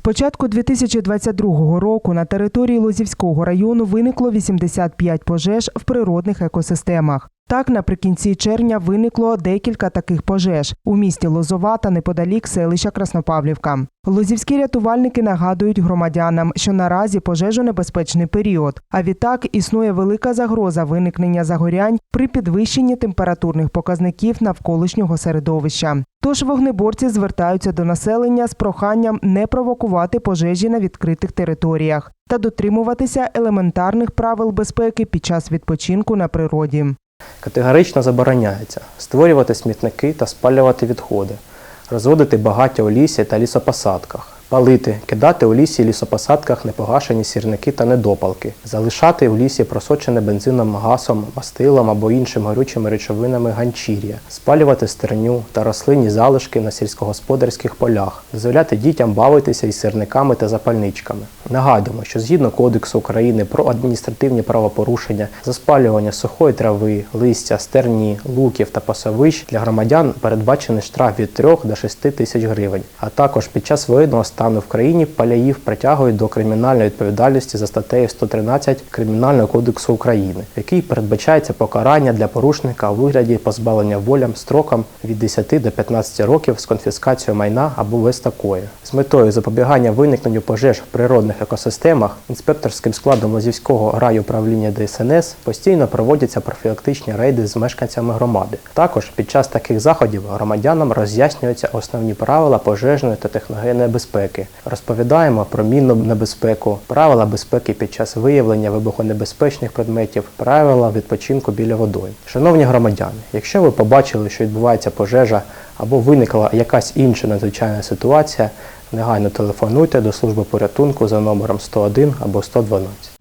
З початку 2022 року на території Лозівського району виникло 85 пожеж в природних екосистемах. Так, наприкінці червня виникло декілька таких пожеж у місті Лозова та неподалік селища Краснопавлівка. Лозівські рятувальники нагадують громадянам, що наразі пожежонебезпечний період, а відтак існує велика загроза виникнення загорянь при підвищенні температурних показників навколишнього середовища. Тож вогнеборці звертаються до населення з проханням не провокувати пожежі на відкритих територіях та дотримуватися елементарних правил безпеки під час відпочинку на природі. Категорично забороняється створювати смітники та спалювати відходи, розводити багаття у лісі та лісопосадках, палити, кидати у лісі лісопосадках непогашені сірники та недопалки, залишати у лісі просочене бензином, газом, мастилом або іншими горючими речовинами ганчір'я, спалювати стерню та рослинні залишки на сільськогосподарських полях, дозволяти дітям бавитися із сірниками та запальничками. Нагадуємо, що згідно Кодексу України про адміністративні правопорушення за спалювання сухої трави, листя, стерні, луків та пасовищ для громадян передбачений штраф від 3 до 6 тисяч гривень. А також під час воєнного стану в країні паляїв притягують до кримінальної відповідальності за статтею 113 Кримінального кодексу України, в якій передбачається покарання для порушника у вигляді позбавлення волям строком від 10 до 15 років з конфіскацією майна або без такої. З метою запобігання виникненню пожеж в природних екосистемах інспекторським складом Лозівського райуправління ДСНС постійно проводяться профілактичні рейди з мешканцями громади. Також під час таких заходів громадянам роз'яснюються основні правила пожежної та техногенної безпеки. Розповідаємо про мінну небезпеку, правила безпеки під час виявлення вибухонебезпечних предметів, правила відпочинку біля водою. Шановні громадяни, якщо ви побачили, що відбувається пожежа або виникла якась інша надзвичайна ситуація, негайно телефонуйте до служби порятунку за номером 101 або 112.